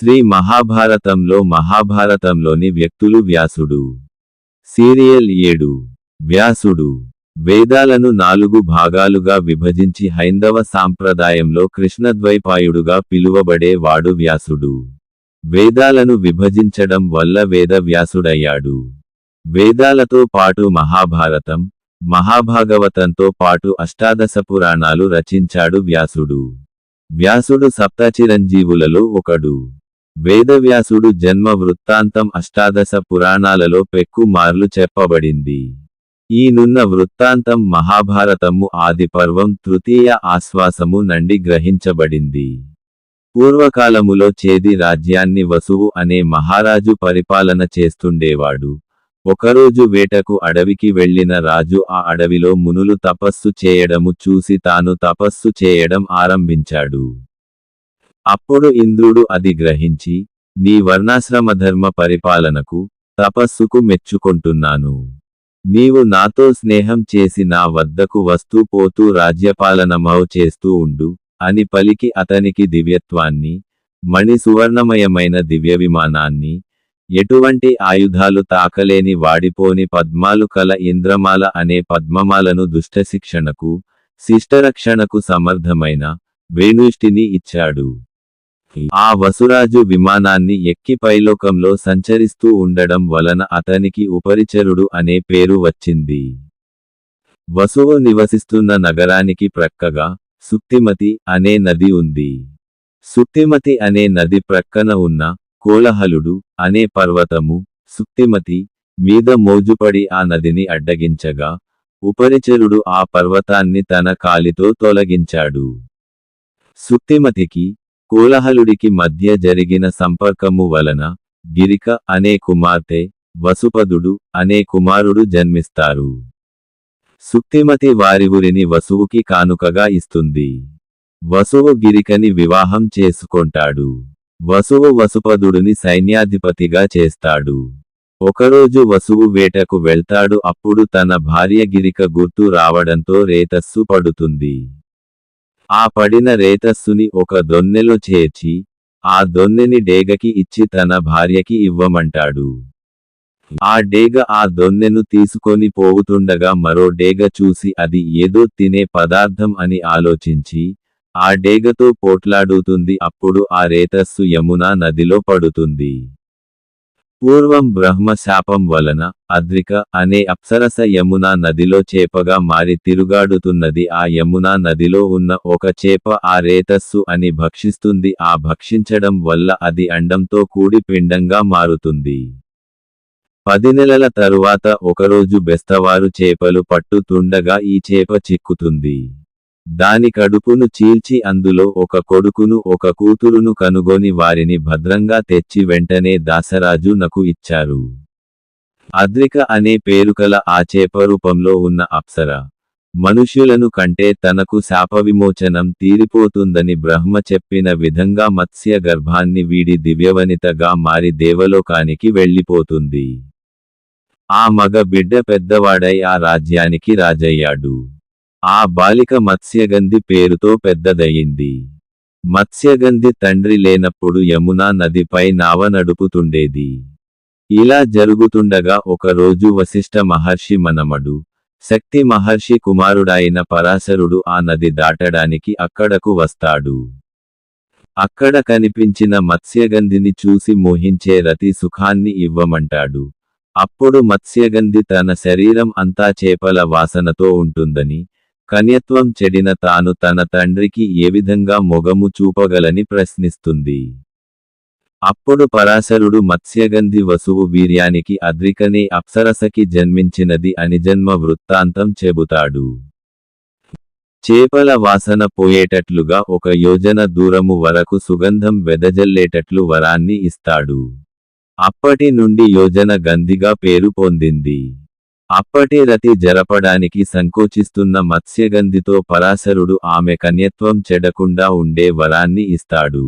శ్రీ మహాభారతంలో మహాభారతంలోని వ్యక్తులు వ్యాసుడు. సీరియల్ ఏడు. వ్యాసుడు. వేదాలను నాలుగు భాగాలుగా విభజించి హైందవ సాంప్రదాయంలో కృష్ణద్వైపాయుడుగా పిలువబడే వాడు వ్యాసుడు. వేదాలను విభజించడం వల్ల వేద వ్యాసుడయ్యాడు. వేదాలతో పాటు మహాభారతం మహాభాగవతంతో పాటు అష్టాదశ పురాణాలు రచించాడు వ్యాసుడు. వ్యాసుడు సప్తచిరంజీవులలో ఒకడు. వేదవ్యాసుడు జన్మ వృత్తాంతం అష్టాదశ పురాణాలలో పెక్కు మార్లు చెప్పబడింది. ఈ నున్న వృత్తాంతం మహాభారతము ఆదిపర్వం తృతీయ ఆశ్వాసము నండి గ్రహించబడింది. పూర్వకాలములో చేది రాజ్యాన్ని వసువు అనే మహారాజు పరిపాలన చేస్తుండేవాడు. ఒకరోజు వేటకు అడవికి వెళ్ళిన రాజు ఆ అడవిలో మునులు తపస్సు చేయడము చూసి తాను తపస్సు చేయడం ఆరంభించాడు. అప్పుడు ఇంద్రుడు అది గ్రహించి నీ వర్ణాశ్రమధర్మ పరిపాలనకు తపస్సుకు మెచ్చుకొంటున్నాను. నీవు నాతో స్నేహం చేసి నా వద్దకు వస్తూ పోతూ రాజ్యపాలనమౌ చేస్తూ ఉండు అని పలికి అతనికి దివ్యత్వాన్ని మణి సువర్ణమయమైన దివ్య విమానాన్ని ఎటువంటి ఆయుధాలు తాకలేని వాడిపోని పద్మాలు కల ఇంద్రమాల అనే పద్మమాలను దుష్టశిక్షణకు శిష్టరక్షణకు సమర్థమైన వేణుష్టిని ఇచ్చాడు. ఆ వసురాజు విమానాన్ని ఎక్కి పైలోకంలో సంచరిస్తూ ఉండడం వలన అతనికి ఉపరిచరుడు అనే పేరు వచ్చింది. వసువు నివసిస్తున్న నగరానికి ప్రక్కగా సుక్తిమతి అనే నది ఉంది. సుక్తిమతి అనే నది ప్రక్కన ఉన్న కోలహలుడు అనే పర్వతము సుక్తిమతి మీద మోజుపడి ఆ నదిని అడ్డగించగా ఉపరిచరుడు ఆ పర్వతాన్ని తన కాలితో తొలగించాడు. సుక్తిమతికి కోలహలుడికి మధ్య జరిగిన సంపర్కము వలన గిరిక అనే కుమార్తె వసుపదుడు అనే కుమారుడు జన్మిస్తారు. సుక్తిమతి వారి ఊరిని వసువుకి కానుకగా ఇస్తుంది. వసువు గిరికని వివాహం చేసుకొంటాడు. వసువు వసుపదుడిని సైన్యాధిపతిగా చేస్తాడు. ఒకరోజు వసువు వేటకు వెళ్తాడు అప్పుడు తన భార్య గిరిక గుర్తు రావడంతో రేతస్సు పడుతుంది. ఆ పడిన రేతస్సుని ఒక దొన్నెలో చేర్చి ఆ దొన్నెని డేగకి ఇచ్చి తన భార్యకి ఇవ్వమంటాడు. ఆ డేగ ఆ దొన్నెను తీసుకొని పోవుతుండగా మరో డేగ చూసి అది ఏదో తినే పదార్థం అని ఆలోచించి ఆ డేగతో పోట్లాడుతుంది అప్పుడు ఆ రేతస్సు యమునా నదిలో పడుతుంది. పూర్వం బ్రహ్మ శాపం వలన అద్రిక అనే అప్సరస యమునా నదిలో చేపగా మారి తిరుగాడుతున్నది. ఆ యమునా నదిలో ఉన్న ఒక చేప ఆ రేతస్సు అని భక్షిస్తుంది. ఆ భక్షించడం వల్ల అది అండంతో కూడి పిండంగా మారుతుంది. పది నెలల తరువాత ఒకరోజు బెస్తవారు చేపలు పట్టుతుండగా ఈ చేప చిక్కుతుంది. దాని కడుపును చీల్చి అందులో ఒక కొడుకును ఒక కూతురును కనుగొని వారిని భద్రంగా తెచ్చి వెంటనే దాసరాజు నకు ఇచ్చారు. అద్రిక అనే పేరుకల ఆ చేప రూపంలో ఉన్న అప్సర మనుష్యులను కంటే తనకు శాపవిమోచనం తీరిపోతుందని బ్రహ్మ చెప్పిన విధంగా మత్స్య గర్భాన్ని వీడి దివ్యవనితగా మారి దేవలోకానికి వెళ్ళిపోతుంది. ఆ మగ బిడ్డ పెద్దవాడై ఆ రాజ్యానికి రాజయ్యాడు. ఆ బాలిక మత్స్యగంధి పేరుతో పెద్దదయ్యింది. మత్స్యగంధి తండ్రి లేనప్పుడు యమునా నదిపై నావ నడుపుతుండేది. ఇలా జరుగుతుండగా ఒకరోజు వశిష్ఠ మహర్షి మనమడు శక్తి మహర్షి కుమారుడైన పరాశరుడు ఆ నది దాటడానికి అక్కడకు వస్తాడు. అక్కడ కనిపించిన మత్స్యగంధిని చూసి మోహించే రతి సుఖాన్ని ఇవ్వమంటాడు. అప్పుడు మత్స్యగంధి తన శరీరం అంతా చేపల వాసనతో ఉంటుందని కన్యత్వం చెడిన తాను తన తండ్రికి ఏ విధంగా మొగము చూపగలని ప్రశ్నిస్తుంది. అప్పుడు పరాశరుడు మత్స్యగంధి వసువు వీర్యానికి అద్రికనే అప్సరసకి జన్మించినది అనిజన్మ వృత్తాంతం చెబుతాడు. చేపల వాసన పోయేటట్లుగా ఒక యోజన దూరము వరకు సుగంధం వెదజల్లేటట్లు వరాన్ని ఇస్తాడు. అప్పటి నుండి యోజన గంధిగా పేరు పొందింది. అప్పటి రతి జరపడానికి సంకోచిస్తున్న మత్స్యగంధితో పరాశరుడు ఆమె కన్యత్వం చెడకుండా ఉండే వరాన్ని ఇస్తాడు.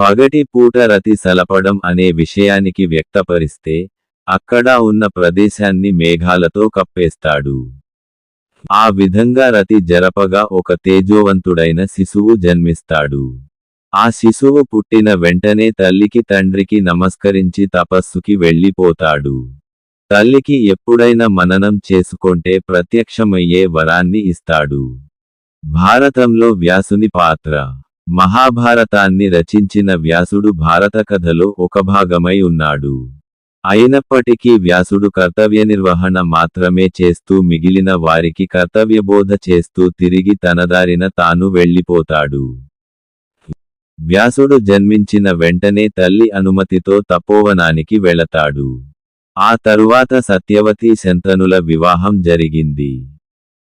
పగటి పూట రతి సలపడం అనే విషయానికి వ్యక్తపరిస్తే అక్కడ ఉన్న ప్రదేశాన్ని మేఘాలతో కప్పేస్తాడు. ఆ విధంగా రతి జరపగా ఒక తేజోవంతుడైన శిశువు జన్మిస్తాడు. ఆ శిశువు పుట్టిన వెంటనే తల్లికి తండ్రికి నమస్కరించి తపస్సుకి వెళ్ళిపోతాడు. తల్లికి ఎప్పుడైనా మననం చేసుకుంటే ప్రత్యక్షమయ్యే వరాన్ని ఇస్తాడు. భారతంలో వ్యాసుని పాత్ర. మహాభారతాన్ని రచించిన వ్యాసుడు భారత కథలో ఒక భాగమై ఉన్నాడు. అయినప్పటికీ వ్యాసుడు కర్తవ్య నిర్వహణ మాత్రమే చేస్తూ మిగిలిన వారికి కర్తవ్యబోధ చేస్తూ తిరిగి తనదారిన తాను వెళ్ళిపోతాడు. వ్యాసుడు జన్మించిన వెంటనే తల్లి అనుమతితో తపోవనానికి వెళతాడు. ఆ తరువాత సత్యవతి శంతనుల వివాహం జరిగింది.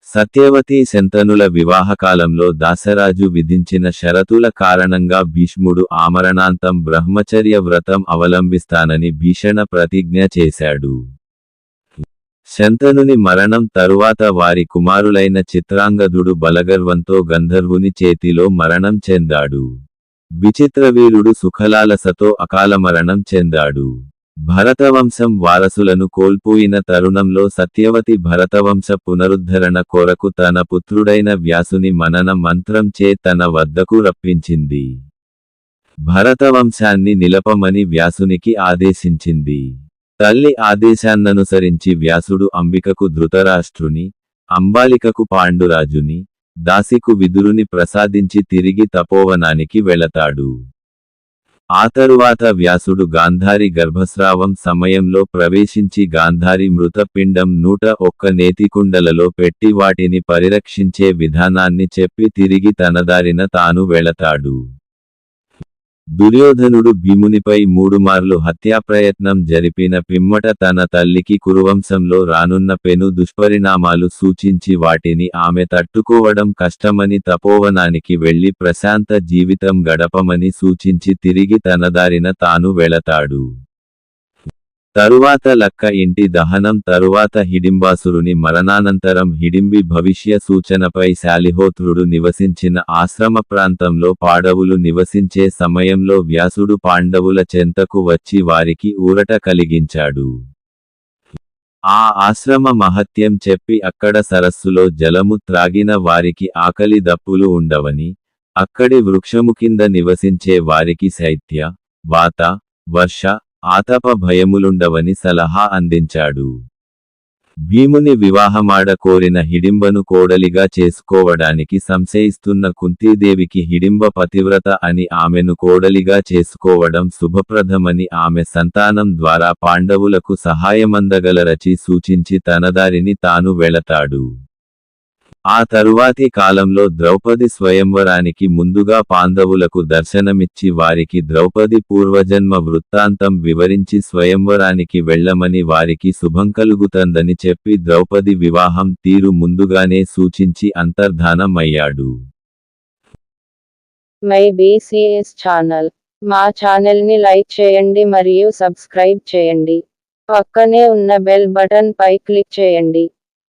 సత్యవతి శంతనుల వివాహకాలంలో దాసరాజు విధించిన షరతుల కారణంగా భీష్ముడు ఆమరణాంతం బ్రహ్మచర్య వ్రతం అవలంబిస్తానని భీషణ ప్రతిజ్ఞ చేశాడు. శంతనుని మరణం తరువాత వారి కుమారులైన చిత్రాంగదుడు బలగర్వంతో గంధర్వుని చేతిలో మరణం చెందాడు. విచిత్రవీరుడు సుఖలాలసతో అకాలమరణం చెందాడు. భరతవంశం వారసులను కోల్పోయిన తరుణంలో సత్యవతి భరతవంశ పునరుద్ధరణ కొరకు తన పుత్రుడైన వ్యాసుని మనన మంత్రం చే తన వద్దకు రప్పించింది. భరతవంశాన్ని నిలపమని వ్యాసునికి ఆదేశించింది. తల్లి ఆదేశాన్ననుసరించి వ్యాసుడు అంబికకు ధృతరాష్ట్రుని అంబాలికకు పాండురాజుని దాసికు విదురుని ప్రసాదించి తిరిగి తపోవనానికి వెళతాడు. ఆ తరువాత వ్యాసుడు గాంధారి గర్భస్రావం సమయంలో ప్రవేశించి గాంధారి మృతపిండం నూట ఒక్క నేతికుండలలో పెట్టి వాటిని పరిరక్షించే విధానాన్ని చెప్పి తిరిగి తనదారిన తాను వెళతాడు. దుర్యోధనుడు భీమునిపై మూడుమార్లు హత్యాప్రయత్నం జరిపిన పిమ్మట తన తల్లికి కురువంశంలో రానున్న పెను దుష్పరిణామాలు సూచించి వాటిని ఆమె తట్టుకోవడం కష్టమని తపోవనానికి వెళ్ళి ప్రశాంత జీవితం గడపమని సూచించి తిరిగి తనదారిన తాను వెళతాడు. తరువాత లక్క ఇంటి దహనం తరువాత హిడింబాసురుని మరణానంతరం హిడింబి భవిష్య సూచనపై శాలిహోత్రుడు నివసించిన ఆశ్రమ ప్రాంతంలో పాడవులు నివసించే సమయంలో వ్యాసుడు పాండవుల చెంతకు వచ్చి వారికి ఊరట కలిగించాడు. ఆ ఆశ్రమ మహత్యం చెప్పి అక్కడ సరస్సులో జలము త్రాగిన వారికి ఆకలి దప్పులు ఉండవని అక్కడి వృక్షము కింద నివసించే వారికి శైత్య వాత వర్ష ఆతప భయములుండవని సలహా అందించాడు. భీముని వివాహమాడ కోరిన హిడింబను కోడలిగా చేసుకోవడానికి సంశయిస్తున్న కుంతీదేవికి హిడింబ పతివ్రత అని ఆమెను కోడలిగా చేసుకోవడం శుభప్రదమని ఆమె సంతానం ద్వారా పాండవులకు సహాయమందగలరచి సూచించి తనదారిని తాను వెళతాడు. ఆ తరువాతి కాలంలో ద్రౌపది స్వయంవరానికి ముందుగా పాండవులకు దర్శనమిచ్చి వారికి ద్రౌపది పూర్వజన్మ వృత్తాంతం వివరించి స్వయంవరానికి వెళ్ళమని వారికి శుభం కలుగుతందని చెప్పి ద్రౌపది వివాహం తీరు ముందుగానే సూచించి అంతర్ధానం అయ్యాడు మై బీసీఎస్ ఛానల్. మా ఛానల్ని లైక్ చేయండి మరియు సబ్స్క్రైబ్ చేయండి. పక్కనే ఉన్న బెల్ బటన్ పై క్లిక్ చేయండి.